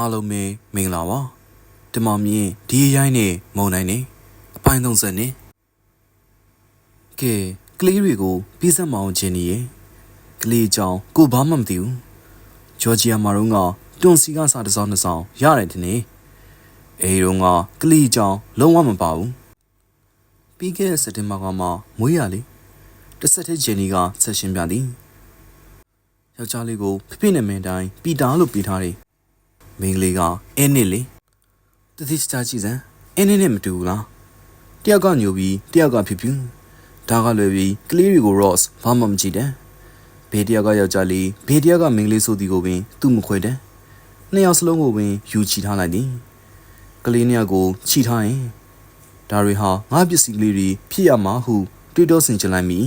အားလုံးပဲမင်္ဂလာပါဒီမောင်မြင့်ဒီရိုင်းနဲ့မုံနိုင်နေအပိုင်း30နဲ့ကဲကလေးတွေကိုပြီးစက်မအောင်ခြင်းနေရဲ့ကလေးအကြောင်းကိုဘာမှမသိဘူးဂျော်ဂျီယာမာရုံးကတွန်စီကစားတစ်စောင်းနှစ်စောင်းရတယ်ဒီနေ့အဲဒီတော့ကကလေးအကြောင်းလုံးဝမပါဘူးပြီးခဲ့တဲ့စက်တင်ဘာကမှမွေးရလေတစ်ဆက်တဲ့ဂျန်နီကဆက်ရှင်ပြသည်ယောက်ျားလေးကိုဖိဖိနဲ့မင်းတိုင်းပီတာလို့ပြီးထားတယ် မင်းကလေးကအင်းနစ်လေတတိစတာကြည့်စမ်းအင်းနစ်နဲ့မတူဘူးလားတယောက်ကညိုပြီးတယောက်ကဖြူဖြူဒါကလွယ်ပြီးကလေးတွေကို Ross ဘာမှမကြည့်တဲ့ဘေးတယောက်ကယောက်ျားလေးဘေးတယောက်ကမင်းကလေးဆိုသည်ကိုပင်သူ့မခွဲတဲ့နှစ်ယောက်စလုံးကိုပင်ယူချီထားလိုက်သည်ကလေးနှစ်ယောက်ကိုချီထားရင်ဒါတွေဟာငါပစ္စည်းကလေးတွေဖြစ်ရမှာဟုတွေးတောဆင်ခြင်လိုက်မိ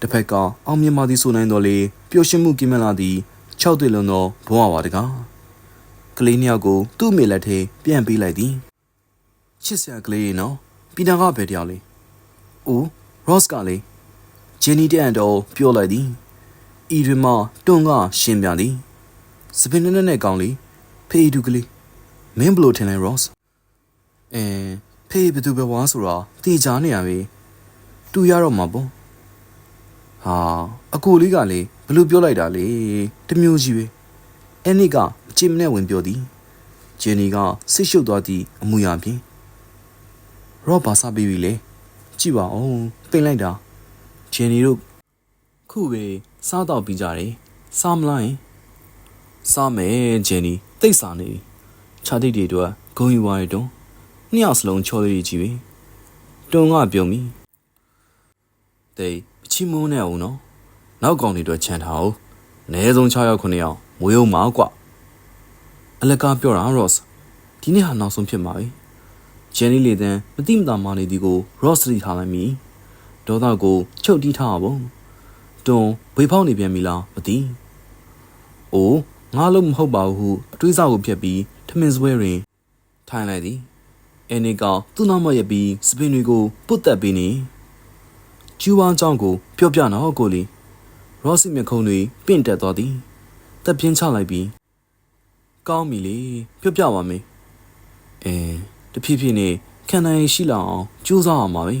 တစ်ဖက်ကအောင်မြင်ပါသည်ဆိုနိုင်တော်လေပျော်ရွှင်မှုကင်းမလာသည်၆တွေ့လုံးသောဘဝပါတကား ကလေးနှစ်ယောက်ကိုသူ့အမေလက်ထဲပြန်ပေးလိုက်သည်ချစ်စရာကလေးရေနော်ပီတာကဘယ်တယောက်လဲအိုးရော့စ်ကလေဂျန်နီတန်တော့ပြောလိုက်သည်ဤရမတွန်းကရှင်းပြသည်စပင်းနဲ့နဲ့ကောင်းလေဖေးတူကလေးမင်းဘလို့ထင်လဲရော့စ်အဲဖေးဘယ်သူပဲဝါဆိုတော့တေချာနေရပြီတူရတော့မှာပေါ့ဟာအကိုလေးကလေဘလို့ပြောလိုက်တာလေတမျိုးကြီးပဲအဲ့နိက မချစ်မနဲ့ဝင်ပြောသည်ဂျန်နီကဆစ်ရှုပ်သွားသည့်အမူအရာဖြင့်ရော့ဘာစားပြီးပြီလေကြည့်ပါဦးပိန်လိုက်တာဂျန်နီတို့ခုပဲစားတော့ပြီးကြတယ်စားမလားယင်စားမယ်ဂျန်နီတိတ်စားနေပြီခြားတိတ်တွေတော့ဂုံယူပါရတော့နှစ်ယောက်စလုံးချောလေးကြီးပဲတွန်ကပြုံပြီတိတ်ချီမုန်းနေအောင်နော်နောက်ကောင်တွေအတွက်ခြံထားအောင်အနည်းဆုံး6ယောက်9ယောက်မွေးအောင်မကွာ အလကားပြောတာ Ross ဒီနေ့ဟာနောက်ဆုံးဖြစ်မှာပဲဂျန်နီလေတန်းမတိမတာမနေသည်ကို Ross တိထားလိုက်မိဒေါသကိုချုပ်တီးထားအောင်တွန်ဝေဖောက်နေပြန်ပြီလားမသိအိုးငါလို့မဟုတ်ပါဘူးဟုအတွေးစားကိုဖြတ်ပြီးထမင်းစပွဲတွင်ထိုင်လိုက်သည်အဲနီကသူ့နောက်မှရပြီးစပင်တွေကိုပုတ်တက်ပြီးနေကျူဝမ်းကြောင်းကိုပြောပြနော်ကိုလီရော့စီမျက်ခုံးတွေပင့်တက်သွားသည်တက်ပြင်းချလိုက်ပြီး ကောင်းပြီလေပြောပြပါမယ်အဲတဖြည်းဖြည်းနဲ့ခံနိုင်ရှိလာအောင်ကြိုးစားအောင်ပါပဲ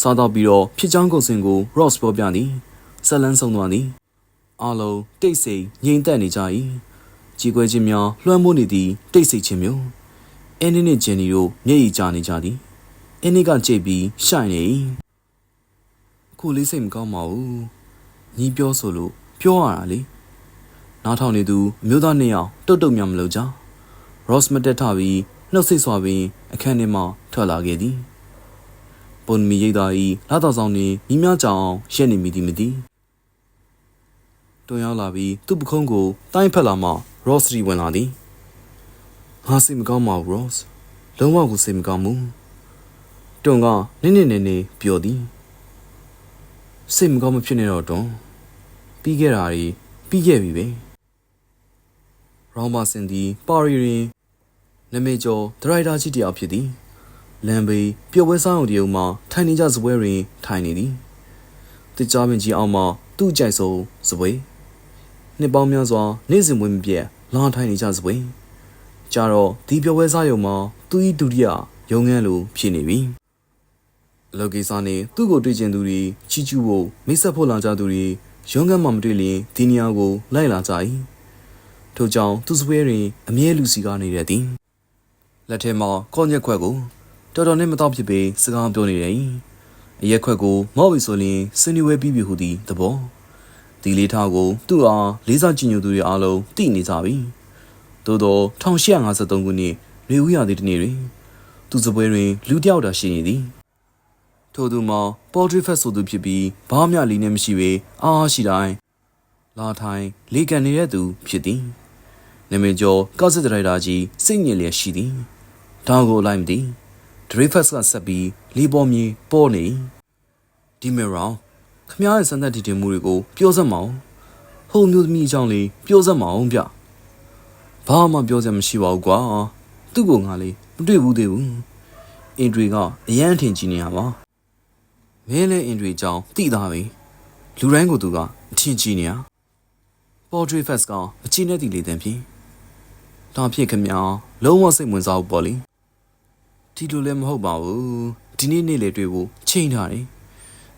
စားတော့ပြီးတော့ဖြစ်ချောင်းကုတ်စင်ကို Ross ပြောပြသည်ဆက်လန်းဆုံးသွားသည်အားလုံးတိတ်ဆိတ်ငြိမ်သက်နေကြ၏ကြီးကွဲခြင်းများလွှမ်းမိုးနေသည့်တိတ်ဆိတ်ခြင်းမျိုးအင်းနီနဲ့ဂျန်နီတို့မျက်ရည်ကျနေကြသည်အင်းနီကကြိတ်ပြီးရှိုင်နေ၏အခုလေးစိတ်မကောင်းပါဘူးညီပြောဆိုလို့ပြောရတာလေ နားထောင်နေသူအမျိုးသားနှစ်ယောက်တုတ်တုတ်များမလို့ကြရော့စ်မတက်ထပြီးနှုတ်ဆိတ်စွာပင်အခန်းထဲမှထွက်လာခဲ့သည်ပွန်မီရိတ်သားဤလာတော်ဆောင်တွင်မိများကြောင်ရက်နေမိသည်မသိတွန်းရောက်လာပြီးသူ့ပခုံးကိုတိုင်းဖက်လာမှရော့စ်ရီဝင်လာသည်ငါစိတ်မကောင်းပါဘူးရော့စ်လုံးဝကိုစိတ်မကောင်းဘူးတွန်ကနင်းနေနေနေပြောသည်စိတ်မကောင်းမဖြစ်နေတော့တွန်ပြီးခဲ့တာတွေပြီးခဲ့ပြီပဲ ရောင်းပါစင်သည် ပါရီတွင်နမေကျော်ဒရိုက်တာကြီးတယောက်ဖြစ်သည်လမ်ဘေးပျော်ပွဲဆောင်တရုံမှထိုင်နေကြစပွဲတွင် ထိုင်နေသည်တကြားပင်ကြီးအောင်မှသူ့ကြိုက်ဆုံးစပွဲနှစ်ပေါင်းများစွာနေ့စဉ်ဝင်မပြတ်လာထိုင်နေကြစပွဲကြတော့ဒီပျော်ပွဲဆောင်ရုံမှာသူ၏ဒုတိယရုံငန်းလိုဖြစ်နေပြီအလောကိစ္စနဲ့သူ့ကိုတွေ့ကျင်သူတွေချီချူဖို့မိတ်ဆက်ဖို့လာကြသူတွေရုံးခန်းမှမတွေ့လျင်ဒီနေရာကိုလိုက်လာကြ၏ ထို့ကြောင့်သူစပွဲတွင်အမြဲလူစီကားနေတဲ့သည်လက်ထဲမှာကောညက်ခွက်ကိုတော်တော်နဲ့မတော့ဖြစ်ပေစကားပြောနေတယ်။အရက်ခွက်ကိုငေါ့ပြီဆိုရင်စင်နေဝဲပြီးပြီဟူသည်သဘော။ဒီလေးထားကို သူ့အားလေးစားကြည့်ညိုသူတွေအားလုံးသိနေကြပြီ။သို့သော1853ခုနှစ်လေဦးရသည့်တနေ့တွင်သူစပွဲတွင်လူတယောက်သာရှိနေသည်။ထို့သူမှာပေါ်ထရီဖက်ဆိုသူဖြစ်ပြီးဘာမှလီနေမရှိပေအားအားရှိတိုင်းလာထိုင်လေကန်နေတဲ့သူဖြစ်သည်။ နာမည်ကျော်ကော့စစ်ဒရိုက်တာကြီးစိတ်ညစ်လျက်ရှိသည်။ဒါကိုလိုက်မသည်။ဒရိဖတ်ကဆက်ပြီးလီပေါ်မြေပေါ်နေဒီမီရောင်ခမားရဲ့စံသက်တည်တင်မှုတွေကိုပြောစက်မအောင်ဟိုမျိုးသမီးအကြောင်းလေးပြောစက်မအောင်ဗျဘာမှပြောစရာမရှိပါဘူးကွာသူ့ကိုငါလေးမတွေ့ဘူးသေးဘူးအင်ဒရီကအရန်ထင်ကြီးနေရပါမင်းလည်းအင်ဒရီအကြောင်းသိသားပြီလူတိုင်းကိုသူကအထင်ကြီးနေရပေါ်ထရီဖက်စ်ကမချိနဲ့တည်လေတဲ့ဖြင့် ဒါဖြစ်ခင်ဗျာလုံးဝစိတ်ဝင်စားဘူးပေါ့လေဒီလိုလည်းမဟုတ်ပါဘူးဒီနေ့နေ့လေတွေ့ဖို့ချိန်ထားတယ်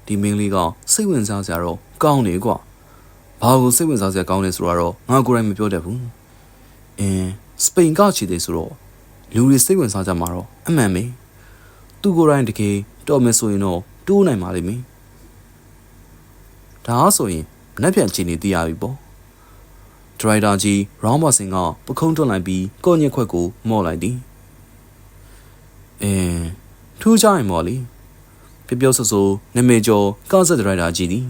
ဒီမင်းလေးကစိတ်ဝင်စားစရာတော့ကောင်းတယ်ကွာဘာကိုစိတ်ဝင်စားစရာကောင်းလဲဆိုတော့ငါကိုယ်တိုင်မပြောတတ်ဘူးအင်းစပိန်ကချီတယ်ဆိုတော့လူတွေစိတ်ဝင်စားကြမှာတော့အမှန်ပဲသူကိုယ်တိုင်တကယ်တော်မယ်ဆိုရင်တော့တိုးနိုင်ပါလိမ့်မယ်ဒါဆိုရင်မနှက်ပြန်ချင်နေသိရပြီပေါ့ ဒရိုက်တာကြီးရောင်းပါစင်ကပခုံးတွန်းလိုက်ပြီးကော့ညက်ခွက်ကိုမော့လိုက်သည်အင်းထူးကြရင်မော်လီပြပြောဆဆိုနမေကျော်ကားဆက်ဒရိုက်တာကြီးသည်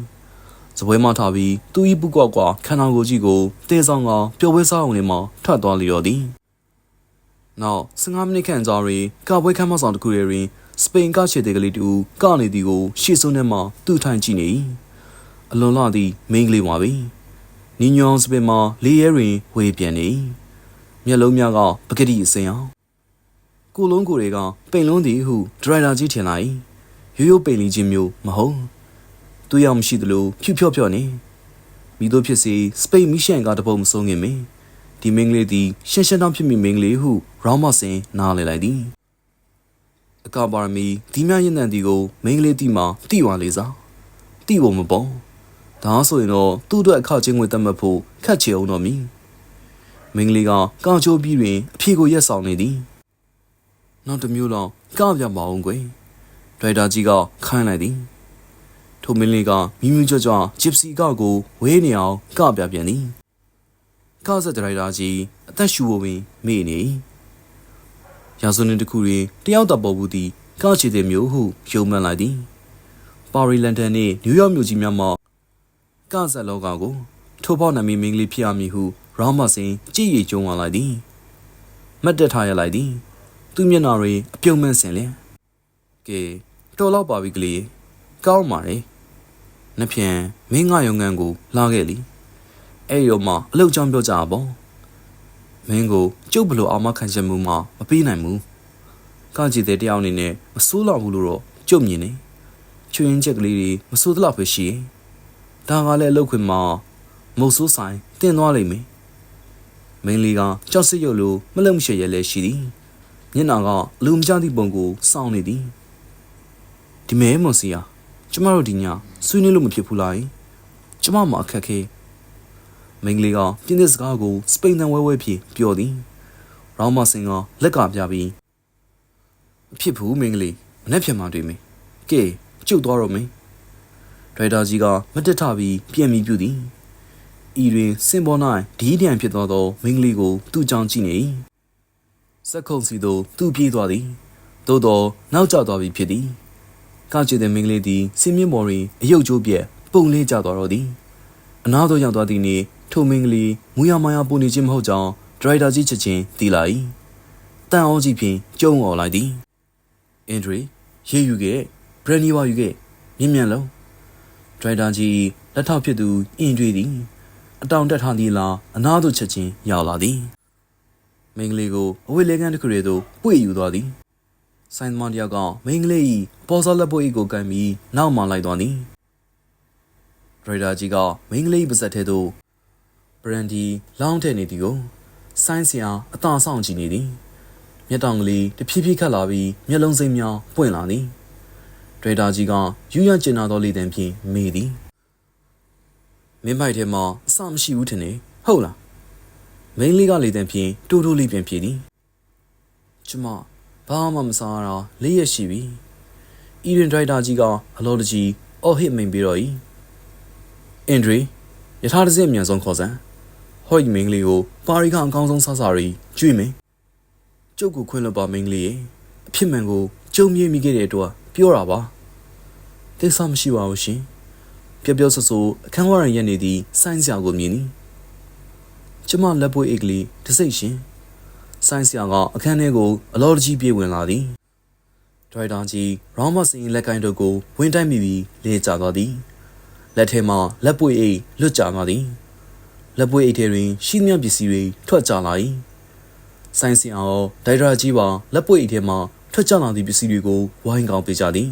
စပွဲမထားပြီးသူဤပုကွာကွာခန္ဓာကိုယ်ကြီးကိုတဲဆောင်ကပျော်ပွဲစားအောင်လေးမှထွက်သွားလျော်သည်နောက်15မိနစ်ခန့်ကြာတွင်ကပွဲခမ်းမဆောင်တစ်ခုတွင်စပိန်ကချေတဲ့ကလေးတူကနေသည်ကိုရှေ့ဆုံးထဲမှသူ့ထိုင်ကြည့်နေ၏အလွန်လာသည့်မိန်းကလေးပါပဲ။ နီညောင်စပင်မှာလေးရဲတွင်ဝေပြန်နေ။မျက်လုံးများကပကတိအစင်အောင်။ကိုလုံးကိုတွေကပိန်လုံးသည်ဟုဒရိုက်တာကြီးထင်လိုက်။ရိုးရိုးပိန်လီချင်းမျိုးမဟုတ်။သူ့ရောက်မရှိသလိုဖြူဖြော့ဖြော့နေ။မိတို့ဖြစ်စီစပိန်မီရှန်ကတပုံမဆုံးခင်မင်း။ဒီမင်းကလေးသည်ရှင်းရှင်းတောင်းဖြစ်မိမင်းကလေးဟုရောင်းမစင်နားလေလိုက်သည်။အကပါရမီဒီမြရင်တန်တီကိုမင်းကလေးတီမှတီဝါလေးစား။တီဖို့မပေါ်။ ဒါဆိုရင်တော့သူ့အတွက်အခချင်းငွေတတ်မှတ်ဖို့ခက်ချေအောင်တော့မီမင်းကလေးကကောက်ချိုးပြီးတွင်အဖြေကိုရက်ဆောင်နေသည်နောက်တစ်မျိုးတော့ကောက်ပြမအောင်ကွယ်ဒရိုက်တာကြီးကခိုင်းလိုက်သည်ထိုမင်းလေးကမိမိကြွကြွဂျစ်စီကောက်ကိုဝေးနေအောင်ကပြပြန်သည်ကားဆက်ဒရိုက်တာကြီးအသက်ရှူဖို့ပင်မေ့နေရာဇဝင်တစ်ခုတွင်တယောက်တပ်ပေါ်ဘူးသည်ကားချီတဲ့မျိုးဟုယုံမှန်လိုက်သည်ပါရီလန်ဒန်နှင့်နယူးယောက်မြို့ကြီးများမှာ ကဇက်လောကကိုထိုးပေါက်နမီမင်းကလေးဖြစ်ရမည်ဟုရောင်းမစင်ကြည်ရီကျုံဝင်လိုက်သည်မတ်တက်ထားရလိုက်သည်သူမျက်နှာတွေအပြုံးမှန်းစင်လျင်ကဲတော်တော့ပါပြီကလေးကောင်းပါလေနှဖြန်မင်းငါရုံငန်းကို လာခဲ့လीအဲ့ရောမှအလုတ်ကြောင်းပြောကြပါဘောမင်းကိုကျုပ်ဘလို့အာမခံချက်မှုမှမပေးနိုင်ဘူးကကြည်တဲ့တယောက်အနေနဲ့မဆိုးလောက်ဘူးလို့တော့ကြုံမြင်နေချွင်းချက်ကလေးတွေမဆိုးသလောက်ပဲရှိရင် ဒါကလည်းအလုပ်ခွင်မှာမုတ်ဆိုးဆိုင်တင်သွားလိမ့်မယ်မင်းလေးကကြောက်စစ်ရုပ်လိုမလုံမရှိရဲလဲရှိသည်မျက်နှာကလူမကြသည့်ပုံကိုစောင်းနေသည်ဒီမဲမွန်စီယာကျမတို့ဒီညဆွေးနွေးလို့မဖြစ်ဘူးလားကျမမအခက်ခဲမင်းကလေးကပြင်းတဲ့စကားကိုစပိန်တန်ဝဲဝဲဖြေပြောသည်ရောင်းမစင်ကလက်ကပြပြီးမဖြစ်ဘူးမင်းကလေးမနေ့ပြန်မှတွေ့မယ်ကဲကျုပ်သွားတော့မင်း ဒရိုက်တာကြီးကမတက်ထပြီးပြန်ပြီးပြုသည်ဤတွင်စင်ပေါ်၌ဒီဒံဖြစ်သောသောမင်းကလေးကို သူ့ကြောင့်ကြည့်နေစက်ခုံစီသို့သူ့ပြေးသွားသည်သို့သောနောက်ကျသွားပြီဖြစ်သည်ကကြည့်တဲ့မင်းကလေးသည်စင်မြင့်ပေါ်တွင်အယုတ်ကျိုးပြက်ပုံလေးကျသွားတော့သည်အနားသို့ရောက်သွားသည်နှင့်ထိုမင်းကလေးမူရမာယာပူနေခြင်းမဟုတ်ကြောင်းဒရိုက်တာကြီးချက်ချင်းသိလာ၏တန်အောင်ကြီးဖြင့်ကျုံអော်လိုက်သည်အန်ဒရီရေးယူခဲ့ဘရန်နီဝါယူခဲ့မြင်မြန်လုံး ဒရိုက်တာကြီးလက်ထောက်ဖြစ်သူအင်တွေသည်အတောင်တက်ထားသည်လားအနားသို့ချက်ချင်းရောက်လာသည်မင်းကလေးကိုအဝိလေကန်းတစ်ခုရေသို့ပွေယူသွားသည်ဆိုင်မန်တယောက်ကမင်းကလေး၏ပေါ်စောလက်ပွေကိုကန်ပြီးနောက်မှလိုက်သွားသည်ဒရိုက်တာကြီးကမင်းကလေးပါဇက်ထဲသို့ဘရန်ဒီလောင်းထည့်နေသည်ကိုဆိုင်းဆရာအသာဆောင်ကြည့်နေသည်မျက်တောင်ကလေးတဖြည်းဖြည်းခတ်လာပြီးမျက်လုံးစိမ်းများပွင့်လာသည် ဒရေတာကြီးကယူရကျင်နာသောလေတံဖြင့်မေးသည်မင်းမိုက်ထဲမှာအစမရှိဘူးထင်နေဟုတ်လားမိန်းလေးကလေတံဖြင့်တိုးတိုးလေးပြန်ဖြေသည်ကျမဘာမှမစားရလေးရရှိပြီအီရင်ဒရိုက်တာကြီးကအလောတကြီးအော်ဟစ်မိန်ပြီးတော့ဤအန်ဒရီယထာတစ်စက်အမြန်ဆုံးခေါ်စမ်းဟော့ဒီမိန်းကလေးကိုပါရီကအကောင်းဆုံးဆဆရီကြွေးမယ်ကျုပ်ကိုခွင့်လွှတ်ပါမိန်းကလေးရဲ့အဖြစ်မှန်ကိုကြုံမြင်မိခဲ့တဲ့အတွက်ပြောတာပါ တိတ်ဆမရှိပါဘူးရှင်ပြောပြောဆဆိုအခန်းဝရံရက်နေသည့်ဆိုင်းဆရာကိုမြင်သည်ကျမလက်ပွေးအိတ်ကလေးတစိတ်ရှင်ဆိုင်းဆရာကအခန်းထဲကိုအလောတကြီးပြေးဝင်လာသည်ဒရိုက်တာကြီးရောင်းမစင်လက်ကိုင်းတို့ကိုဝင်တိုက်မိပြီးလေကျသွားသည်လက်ထဲမှာလက်ပွေးအိတ်လွတ်ကျသွားသည်လက်ပွေးအိတ်ထဲတွင်ရှိသမျှပစ္စည်းတွေထွက်ကျလာ၏ဆိုင်းဆရာရောဒိုက်တာကြီးပါလက်ပွေးအိတ်ထဲမှာထွက်ကျလာသည့်ပစ္စည်းတွေကိုဝိုင်းကောင်းပေးကြသည်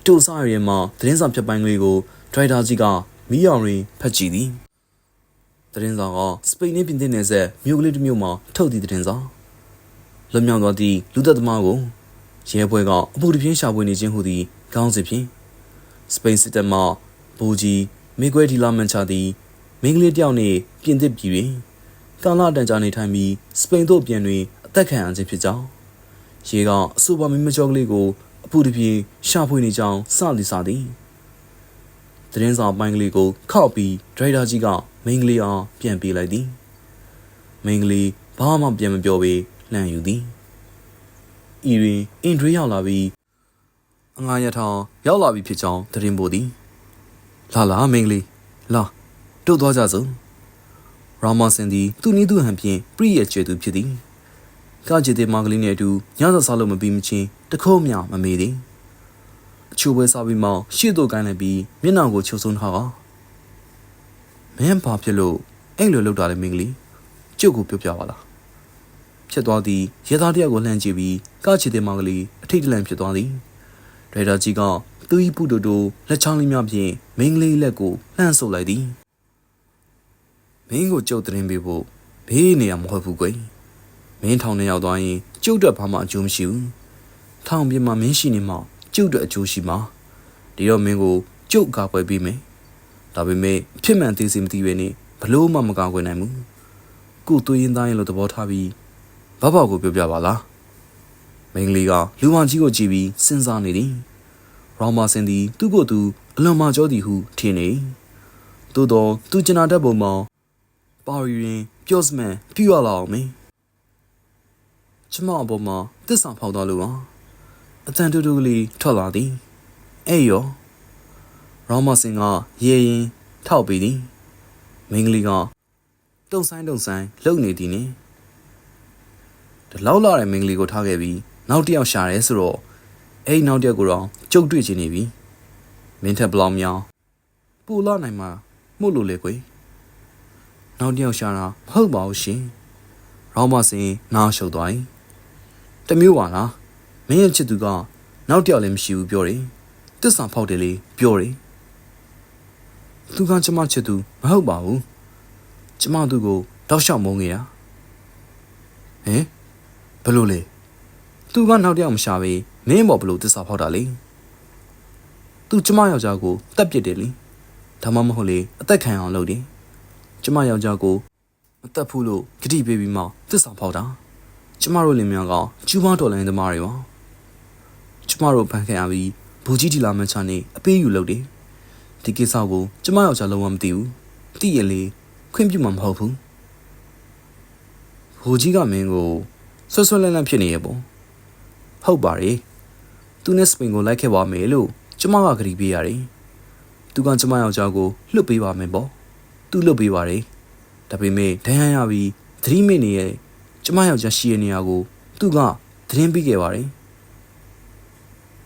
အတူစားရဲမှာသတင်းစာဖြတ်ပိုင်းလေးကိုဒရိုက်တာကြီးကမီးရောင်တွင်ဖတ်ကြည့်သည်သတင်းစာကစပိန်နဲ့ပြင်သစ်နယ်စပ်မြို့ကလေးတစ်မြို့မှာထုတ်သည့်သတင်းစာလွန်မြောက်သွားသည့်လူသက်သမားကိုရဲဘွဲကအပူတပြင်းရှာဖွေနေခြင်းဟူသည့်ခေါင်းစဉ်ဖြင့်စပိန်စစ်တပ်မှဘူကြီးမေကွဲဒီလာမန်ချာသည်မင်းကလေးတယောက်နှင့်ပြင်သစ်ပြည်တွင်ကာလတန်ကြာနေထိုင်ပြီးစပိန်သို့ပြန်တွင်အသက်ခံရခြင်းဖြစ်ကြောင်းရေကအဆိုပါမင်းမကျော်ကလေးကို အပူတပြင်းရှာဖွေနေကြောင်းစသည်စသည်သတင်းစာပိုင်းကလေးကိုခောက်ပြီးဒရိုက်တာကြီးကမင်းကလေးအားပြန်ပေးလိုက်သည်မင်းကလေးဘာမှပြန်မပြောဘဲလှန်ယူသည်ဤတွင်အင်ဒရီရောက်လာပြီးအငါရထောင်ရောက်လာပြီဖြစ်ကြောင်းသတင်းပို့သည်လာလာမင်းကလေးလာတို့သွားကြစို့ရာမဆန်သည်သူ့နည်းသူဟန်ဖြင့်ပြည့်ရဲ့ကျေသူဖြစ်သည် ကကြည်တဲ့မင်္ဂလေးနဲ့အတူညစာစားလို့မပြီးမချင်းတခိုးမြမမေးသည်အချိုပွဲစားပြီးမှရှေ့သို့ကိုင်းလိုက်ပြီးမျက်နှာကိုချုပ်ဆုံးထားကမင်းဘာဖြစ်လို့အဲ့လိုလုပ်တာလဲမင်္ဂလီကျုပ်ကိုပြောပြပါလားဖြစ်သွားသည်ရဲသားတယောက်ကိုလှမ်းကြည့်ပြီးကချီတဲ့မောင်ကလေးအထိတ်တလန့်ဖြစ်သွားသည်ဒရိုက်တာကြီးကသူ့ဤပုတိုတိုလက်ချောင်းလေးများဖြင့်မင်္ဂလေးလက်ကိုလှမ်းဆုပ်လိုက်သည်မင်းကိုကျုပ်သတင်းပေးဖို့ဘေးနေရမဟုတ်ဘူးကွယ် မင်းထောင်ထဲရောက်သွားရင်ကျုပ်တို့ဘာမှအကျိုးမရှိဘူးထောင်ပြင်မှာမင်းရှိနေမှကျုပ်တို့အကျိုးရှိမှာဒီတော့မင်းကိုကျုပ်ကာကွယ်ပေးမယ်ဒါပေမဲ့ဖြစ်မှန်သေးစီမသိပဲနဲ့ဘလို့မှမကာကွယ်နိုင်ဘူးကုသွေးရင်သားရင်လို့သဘောထားပြီးဘဘောက်ကိုပြောပြပါလားမင်းကလေးကလူမကြီးကိုကြည့်ပြီးစဉ်းစားနေသည်ရောင်မစင်သည်သူ့ကိုယ်သူအလွန်မကြောသည်ဟုထင်နေသို့တော့သူကျနာတတ်ပုံမှာပါရီရင်ပြော့စမန်ပြရလာအောင်မင်း ကျမအပေါ်မှာတစ္ဆာဖောက်သွားလို့ပါအတန်တူတူကလေးထွက်လာသည်အဲ့ရောရောင်မစင်ကရေရင်ထောက်ပြီးသည်မင်းကလေးကတုံဆိုင်တုံဆိုင်လှုပ်နေသည်နိဒီလောက်လာတဲ့မင်းကလေးကိုထားခဲ့ပြီးနောက်တစ်ယောက်ရှာရဲဆိုတော့အဲ့နောက်တစ်ယောက်ကိုတော့ကြုတ်တွေ့ချင်နေပြီမင်းထက်ဘလောင်မြောင်ပူလာနိုင်မှာမှုလို့လေကွယ်နောက်တစ်ယောက်ရှာတာမဟုတ်ပါဘူးရှင်ရောင်မစင်နားရှုပ်သွား၏ တမျိုးပါလားမင်းရဲ့ချစ်သူကနောက်တစ်ယောက်လည်းမရှိဘူးပြောတယ်တစ္ဆာဖောက်တယ်လေပြောတယ်သူကကျမချစ်သူမဟုတ်ပါဘူးကျမသူ့ကိုတောက်လျှောက်မုန်းခဲ့တာဟင်ဘယ်လိုလဲသူကနောက်တစ်ယောက်မရှာပဲမင်းဘောဘလို့တစ္ဆာဖောက်တာလေသူကျမယောက်ျားကိုတတ်ပစ်တယ်လေဒါမှမဟုတ်လေအသက်ခံအောင်လုပ်တယ်ကျမယောက်ျားကိုမတတ်ဘူးလို့ဂတိပေးပြီးမှတစ္ဆာဖောက်တာ ကျမတို့လင်မြောင်ကကျူးပေါင်းတော်လိုင်းသမားတွေပါကျမတို့ဖန်ခံရပြီးဘူကြီးတီလာမချာနေအပေးယူလုပ်တယ်ဒီကိစ္စကိုကျမယောက်ျားလုံးဝမသိဘူးသိရလေခွင့်ပြုမှာမဟုတ်ဘူးဟိုကြီးကမင်းကိုဆွဆွလန်းလန်းဖြစ်နေရပေါ့ဟုတ်ပါတယ်သူနဲ့စပင်ကိုလိုက်ခဲ့ပါမယ်လို့ကျမကကတိပေးရတယ်သူကကျမယောက်ျားကိုလွတ်ပေးပါမယ်ပေါ့သူလွတ်ပေးပါတယ်ဒါပေမဲ့ဒဏ်ရာရပြီးသတိမိနေရဲ့ ကျမယောက်ျားရှိတဲ့နေရာကိုသူကသတင်းပေးခဲ့ပါတယ်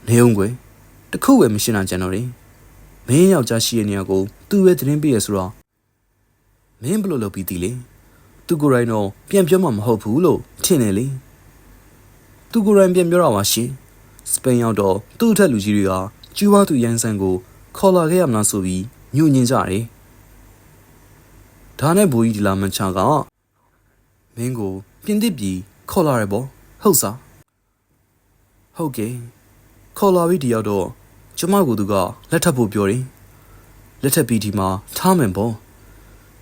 နေုံကွယ်တခုပဲမရှင်းတာကျွန်တော်တွေမင်းယောက်ျားရှိတဲ့နေရာကိုသူပဲသတင်းပေးရဆိုတော့မင်းဘလို့လုပ်ပြီးသည်လေသူကိုယ်တိုင်တော့ပြန်ပြောမှမဟုတ်ဘူးလို့ထင်တယ်လေသူကိုယ်တိုင်ပြန်ပြောတော့ပါရှင်စပိန်ရောက်တော့သူ့အထက်လူကြီးတွေကကျူးဝါသူရန်ဆန်ကိုခေါ်လာခဲ့ရမလားဆိုပြီးညှို့ညင်ကြတယ်ဒါနဲ့ဘူကြီးဒီလာမချာကမင်းကို ပြင်သစ်ပြည်ခေါ်လာရပေါ့ဟုတ်စားဟုတ်ကဲ့ခေါ်လာပြီးတယောက်တော့ကျမကိုသူကလက်ထပ်ဖို့ပြောတယ်လက်ထပ်ပြီးဒီမှာထားမယ်ပေါ့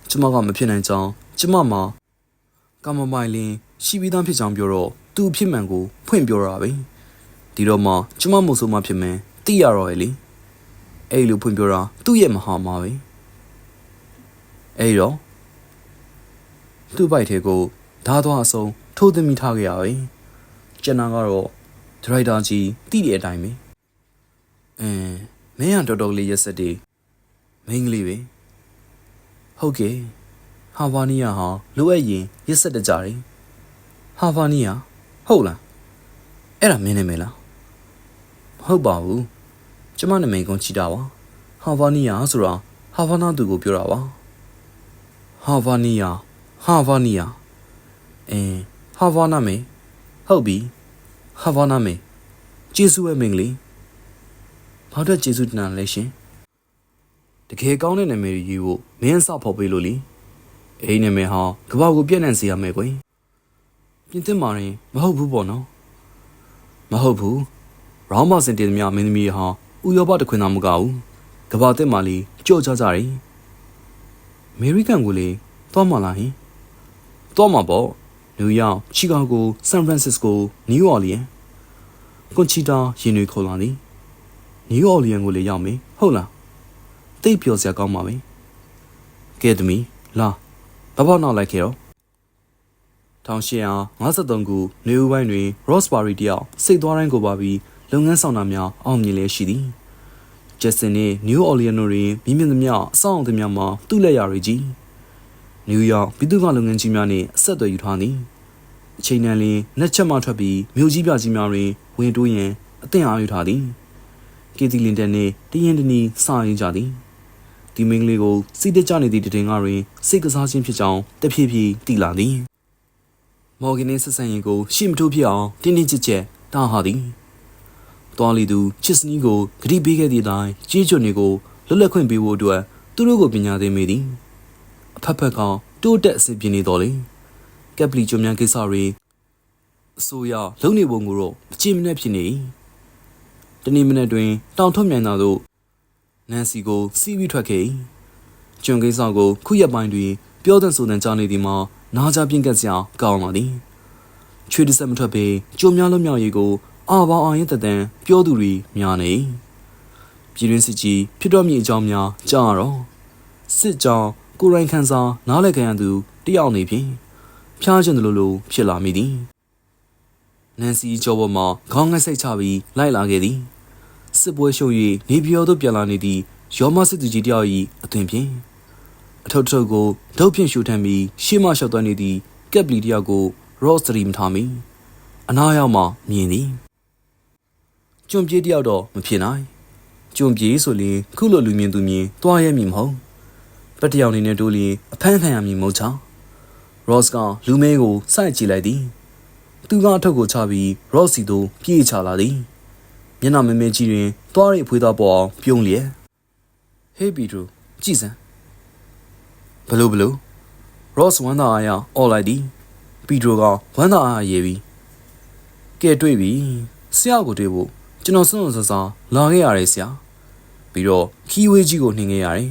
ကျမကမဖြစ်နိုင်ကြောင်းကျမမှာကမ္မမိုင်လင်းရှိပြီးသားဖြစ်ကြောင်းပြောတော့သူ့အဖြစ်မှန်ကိုဖွင့်ပြောတာပဲဒီတော့မှကျမမို့ဆိုမှဖြစ်မယ်သိရတော့ရဲ့လေအဲ့လိုဖွင့်ပြောတာသူ့ရဲ့မဟာမှာပဲအဲ့တော့သူ့ဘိုက်ထဲကို ဓာသွားအစုံထိုးသမီထားခဲ့ရပဲကျွန်တော်ကတော့ဒရိုက်တာကြီးတိတဲ့အတိုင်းပဲအင်းမင်းကတော်တော်လေးရက်ဆက်တည်မင်းကလေးပဲဟုတ်ကဲ့ဟာဗာနီယာဟာလိုအပ်ရင်ရက်ဆက်တကြတယ်ဟာဗာနီယာဟုတ်လားအဲ့ဒါမင်းနေမလားဟုတ်ပါဘူးကျမနာမည်ကုန်ချီတာပါဟာဗာနီယာဆိုတာဟာဗာနာသူကိုပြောတာပါဟာဗာနီယာဟာဗာနီယာ အင်းဟာဗာနာမေဟုတ်ပြီဟာဗာနာမေကျေးဇူးပဲမင်္ဂလေးဘာအတွက်ကျေးဇူးတင်တာလဲရှင်တကယ်ကောင်းတဲ့နာမည်ကြီးကိုမင်းအစဖော်ပေးလို့လीအိမ်နာမည်ဟာကဘာကိုပြည့်နှံစေရမယ်ကွယ်ပြင်သစ်မာရင်မဟုတ်ဘူးပေါ့နော်မဟုတ်ဘူးရောင်းမစင်တင်သမျှမင်းသမီးဟာဥရောပတခွင်သားမကဘူးကဘာတက်မာလီကြော့ကြကြတယ်အမေရိကန်ကိုလေသွားမလားဟင်သွားမှာပေါ့ နယူးယောက်ချီကာဂိုဆန်ဖရန်စစ္စကိုနယူးအော်လီယန်ကွန်ချီတာရင်တွေခေါ်လာသည်နယူးအော်လီယန်ကိုလေရောက်မေးဟုတ်လားတိတ်ပျော်စရာကောင်းပါပဲကဲသမီးလာဘာဘောက်နောက်လိုက်ခဲ့ရော1853ခုနေဦးပိုင်းတွင် Roseberry တယောက်စိတ်သွားတိုင်းကိုပါပြီးလုပ်ငန်းဆောင်တာများအောင်မြင်လျက်ရှိသည်ဂျက်ဆင်နှင့်နယူးအော်လီယန်တို့တွင်မိမြင့်သမျှအဆောင်အုံသမျှမှာသူ့လက်ရာတွေကြီးနယူးယောက်ပြည်သူ့ကလုပ်ငန်းကြီးများနှင့်အဆက်အသွယ်ယူထားသည် အချိန်တန်လျင်လက်ချက်မှထွက်ပြီးမြို့ကြီးပြကြီးများတွင်ဝင်တိုးရန်အသင့်အားယူထားသည်ကီတီလင်တန်နှင့်တရင်တနီစာရင်းကြသည်ဒီမင်းကလေးကိုစိတ်တကြနေသည့်တည်ငါတွင်စိတ်ကစားခြင်းဖြစ်ကြောင်းတဖြည်းဖြည်းတည်လာသည်မော်ဂင်နှင့်ဆက်ဆံရင်ကိုရှေ့မထိုးဖြစ်အောင်တင်းတင်းကြပ်ကြပ်တားဟာသည်တော်လီသူချစ်စနီးကိုဂတိပေးခဲ့သည့်အတိုင်းကြီးကျွနေကိုလွတ်လပ်ခွင့်ပေးဖို့အတွက်သူတို့ကိုပညာသင်မိသည်အဖက်ဖက်ကတိုးတက်အဆင်ပြေနေတော်လေ ကက်ပလီကျွမ်းများကိစ္စတွေအစိုးရလုံနေပုံကိုတော့မကြည့်မနဲ့ဖြစ်နေတနေ့မနေ့တွင် တောင်ထွက်မြိုင်သာသို့နန်စီကိုစီးပြီးထွက်ခဲ့ကျွန်းကိစ္စကိုခုရက်ပိုင်းတွင် ပြောတဲ့ဆိုတဲ့ကြားနေသည်မှာနားကြပြင့်ကက်စရာကောင်းလာသည်ချွေးတဆက်မထွက်ပေကြုံများလုံးမြောက်ရေးကိုအာဘောင်အောင်ရင်တတန်ပြောသူတွေများနေပြည်တွင်းစစ်ကြီးဖြစ်တော့မြင့်အကြောင်းများကြားရတော့စစ်ကြောင်းကိုရိုင်းခန်းစာနားလည်ခံရသူတယောက်နေဖြင့် ဖျားချင်တယ်လို့လို့ဖြစ်လာမိသည်နန်စီကျော်ပေါ်မှာခေါင်းငက်စိတ်ချပြီးလိုက်လာခဲ့သည်စစ်ပွဲရှုပ်၍နေပြည်တော်သို့ပြန်လာနေသည့်ရောမစစ်သူကြီးတယောက်၏အသွင်ဖြင့်အထုပ်ထုပ်ကိုဒုတ်ဖြင့်ရှူထမ်းပြီးရှေ့မှလျှောက်သွန်းနေသည့်ကက်ပလီတယောက်ကို ရော့စထရီမထားမီအနားရောက်မှမြင်သည်ကျွံပြေးတယောက်တော့မဖြစ်နိုင်ကျွံပြေးဆိုရင်ခုလိုလူမြင်သူမြင်တွားရမည်မဟုတ်ပတ်တယောက်အနေနဲ့တိုးလျင်အဖမ်းခံရမည်မဟုတ်ချောရော့ စ်ကလူမဲကိုစိုက်ကြည့်လိုက်သည်သူကအထုပ်ကိုချပြီးရော့စီသို့ပြေးချလာသည်မျက်နှာမဲမဲကြီးတွင်သွားရိအဖွေးသားပေါ်အောင်ပြုံးလျက်ဟေးပီထရိုကြည်စမ်းဘလို့ဘလို့ရော့စ်ဝမ်းသာအားရအော်လိုက်သည်ပီထရိုကဝမ်းသာအားရရေးပြီးကဲတွေ့ပြီဆရာကိုတွေ့ဖို့ကျွန်တော်စွန့်စွန့်ဆာလာခဲ့ရတယ်ဆရာပြီးတော့ခီးဝေးကြီးကိုနှင်ခဲ့ရတယ်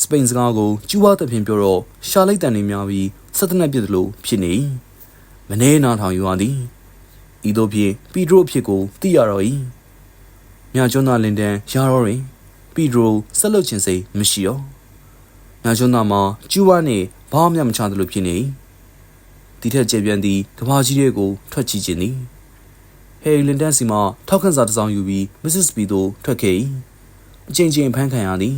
စပိန်စကားကိုကျူးဝါသဖြင့်ပြောတော့ရှာလိုက်တန်နေများပြီးစက်တနက်ပြစ်သလိုဖြစ်နေမနေနာထောင်ယူရသည်ဤသို့ဖြင့်ပီဒရိုအဖြစ်ကိုသိရတော့၏မြကျွန်းသားလင်တန်ရတော့ရင်ပီဒရိုဆက်လုပ်ခြင်းစိတ်မရှိရောမြကျွန်းသားမှာကျူဝါနှင့်ဘာမှမချသလိုဖြစ်နေ၏ဒီထက်ကျေပြန့်သည့်ကဘာကြီးတွေကိုထွက်ချခြင်းသည်ဟယ်ရီလင်တန်စီမှထောက်ခန့်စာတစ်စောင်ယူပြီးမစ္စစ်ပီသို့ထွက်ခဲ့၏အချိန်ချင်းဖမ်းခံရသည်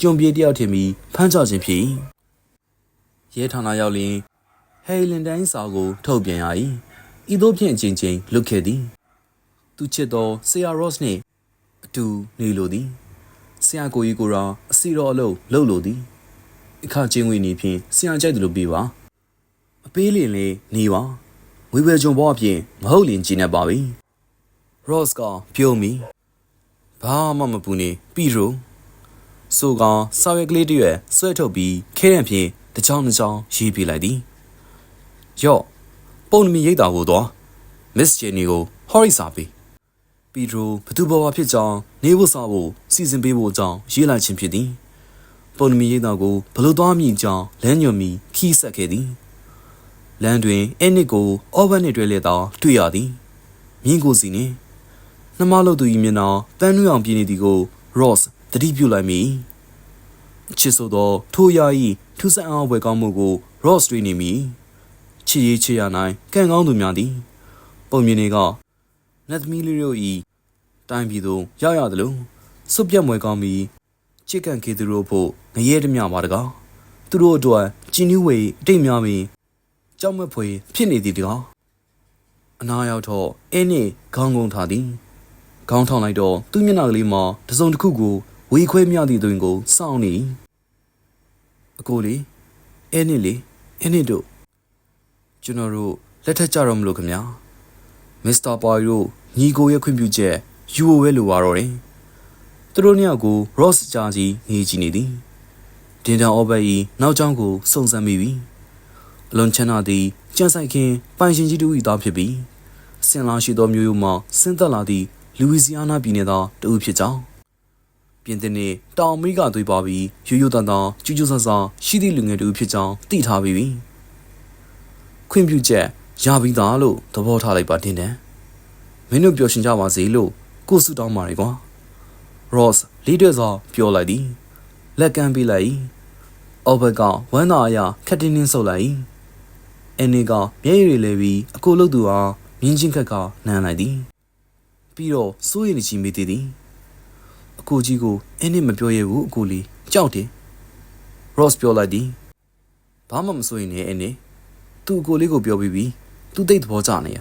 ကြုံပြေးတယောက်ထင်ပြီးဖမ်းချခြင်းဖြစ်၏ရဲဌာနရောက်လျင်ဟယ်ရီလင်တန်စာကို ထုတ်ပြန်ရ၏ဤသို့ဖြင့်အချင်းချင်းလွတ်ခဲ့သည် သူချစ်သောဆရာရော့စ်နှင့်အတူနေလိုသည်ဆရာကိုကြီးကိုရောအစီတော်အလုပ်လုပ်လိုသည်အခချင်းဝင်နေဖြင့်ဆရာကြိုက်တယ်လို့ပြောပါအပေးလင်လေးနေပါဝေဘယ်ဂျွန်ဘောအပြင်မဟုတ်လင်ကြည့်နေပါပြီရော့စ်ကပြုံးမိဘာမှမပူနေပြီးတော့ ဆိုကောင်စာရွက်ကလေးတရွယ်ဆွဲထုတ်ပြီးခဲရန်ဖြင့်တချောင်းတစ်ချောင်းရေးပြလိုက်သည်ယော့ပုံနမီရိတ်တာကိုတော့မစ်ဂျယ်နီကိုဟော်ရီစာပေးပီဒရိုဘသူဘဝဖြစ်ကြောင်းနေဖို့စားဖို့စီစဉ်ပေးဖို့အကြောင်းရေးလိုက်ခြင်းဖြစ်သည်ပုံနမီရိတ်တာကိုဘလို့သွားမည်ကြောင်းလမ်းညွန်ပြီးခီးဆက်ခဲ့သည်လမ်းတွင်အဲနစ်ကိုအော်ဘန်နှင့်တွဲလက်သောတွေ့ရသည်မြင်းကိုစီနှင့်နှမလို့သူ၏မျက်နှာတန်းနွေအောင်ပြင်းနေသည်ကို Ross တတိပြုလိုက်မိချစ်ဆိုသောထိုရာ၏ထူးဆန်းအောင်ဝယ်ကောင်းမှုကို Ross တွေ့နေမိချစ်ရေးချစ်ရနိုင်ကံကောင်းသူများသည် ပုံမြင်တွေကနတ်သမီးလေးတို့၏တိုင်းပြည်သို့ရောက်ရသလိုစွပြတ်မွယ်ကောင်းပြီးချစ်ကန်ကေသူတို့ဖို့ငရဲတမျှပါတကားသူတို့အတွက်ကျင်းနှူးဝေအတိတ်များပြီးကြောက်မက်ဖွယ်ဖြစ်နေသည်တကားအနာရောက်တော့အင်းနဲ့ခေါင်းကုန်းထားသည်ခေါင်းထောင်လိုက်တော့သူ့မျက်နှာကလေးမှာတစုံတစ်ခုကို ဝေခွဲမြသည့်သွင်းကိုစောင့်နေအကိုလေးအဲနစ်လေးအဲနစ်တို့ကျွန်တော်တို့လက်ထက်ကြတော့မလို့ခင်ဗျာမစ္စတာပွာရီတို့ညီကိုရဲ့ခွင့်ပြုချက်ယူဝဲလိုပါတော့တယ်သူတို့နှစ်ယောက်ကို Ross ကြာကြီးငေးကြည့်နေသည်တတင်တန်အောဘက်ဤနောက်ကျောင်းကိုစုံစမ်းမိပြီအလွန်ချမ်းသာသည့်ကြံဆိုင်ခင်ပိုင်ရှင်ကြီးတူ၏သားဖြစ်ပြီးစင်လာရှိသောမျိုးရိုးမှဆင်းသက်လာသည့်လူဝီစီယာနာပြည်နယ်သားတဦးဖြစ်ကြောင်း ပြင်သစ်နှင့်တောင်အမေရိကသွေးပွားပြီးရိုးရိုးတန်တန်ကျူးကျူးဆဆရှိသည့်လူငယ်တူဖြစ်ကြောင်းသိထားပြီးပြီခွင့်ပြုချက်ရပြီးသားလို့သဘောထားလိုက်ပါတင်တန်မင်းတို့ပျော်ရွှင်ကြပါစေလို့ကိုစုတောင်းပါတယ်ကွာ Ross လေးတွဲစွာပြောလိုက်သည်လက်ကမ်းပေးလိုက်၏အော်ဘက်ကဝမ်းသာအရာခက်တင်းတင်းဆုပ်လိုက်၏အန်နီကမျက်ရည်တွေလဲပြီးအကိုလို့သူအားမြင်းချင်းခက်ကနမ်းလိုက်သည်ပြီးတော့စိုးရိမ်နေချင်မိသေးသည်အ ကိုကြီးကိုအန်နီမပြောရဘူးအကိုလေးကြောက်တယ် Ross ပြောလိုက်သည်ဘာမှမစိုးရိမ်နဲ့အန်နီသူ့အကိုလေးကိုပြောပြီးပြီသူသိတဲ့သဘောကျနေရ